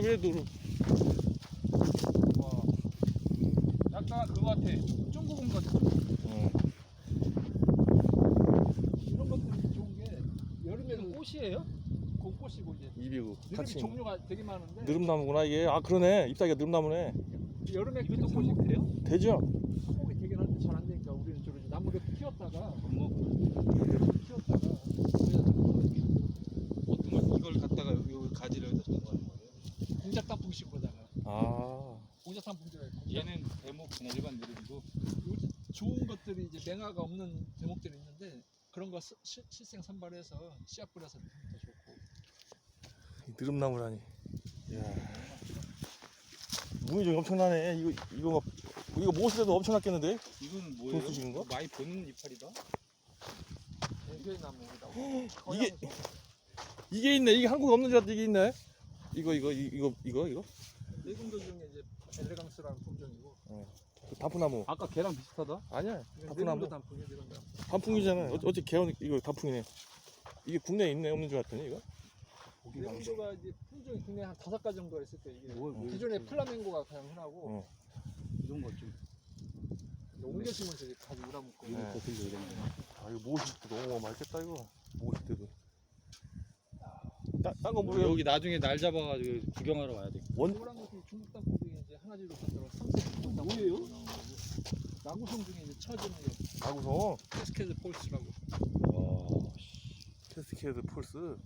왜 누르? 와. 약간 그거 같아. 중국음 같아. 어. 이런 것들이 좋은 게 여름에는 꽃이에요. 그 꽃이고 이제 이비구 느름이 같이 종류가 되게 많은데 느릅나무구나 이게. 아 그러네. 잎사귀가 느릅나무네. 여름에 이것도 꽃이 돼요? 되죠? 한국이 되긴 하는데 잘 안 되니까 우리는 주로 이제 나무를 키웠다가 뭐 키웠다가 어떤 걸 이걸 갖다가 요 가지를 여기다 전거하는 거예요. 공작 단풍식으로다가 아. 공작 단풍제가 있고 얘는 대목 그냥 일반 느림이고 요즘 좋은 것들이 이제 맹아가 없는 대목들이 있는데 그런 거 시- 시- 실생 선발해서 씨앗 뿌려서 더 좋고 이 느릅나무라니. 이야. 무늬 좀 엄청나네. 이거 이거 막 이거 모을 때도 엄청났겠는데? 이거는 뭐예요? 도수식인 거? 많이 보는 이파리다. 대게나무다 이게- 이게 있네. 이게 한국에 없는 줄 알았더니 이게 있네. 이거 이거 이- 이거 이거 이거 내군도 중에 이제 엘레강스라는 품종이고 그 단풍나무 아까 걔랑 비슷하다. 아니야 단풍나무 단풍이 이런 거 단풍이잖아. 어, 어째 개원 이거 단풍이네. 이게 국내에 있네 없는 줄 알았더니 이거. 내군도가 이제 품종이 국내 한 다섯 가지 정도가 있을 때 이게 뭐, 뭐 기존에 플라멩고가 가장 흔하고 어. 이런 거 좀. 옮겨 심으면 저기 가지 우라먹고 네. 이거 거슬려 이런 거. 아 이거 모실 때도 너무 맛있겠다 이거. 모실 때도. 딴거 뭐 모르겠. 여기 나중에 날 잡아가지고 구경하러 와야 돼. 원 노란 것이 중국 땅콩이 이제 하나지로 갔다가 삼색 뭐예요? 나구성 중에 이제 처지는 게 나구성. 캐스케드 폴스라고 와. 캐스케이드 폴스.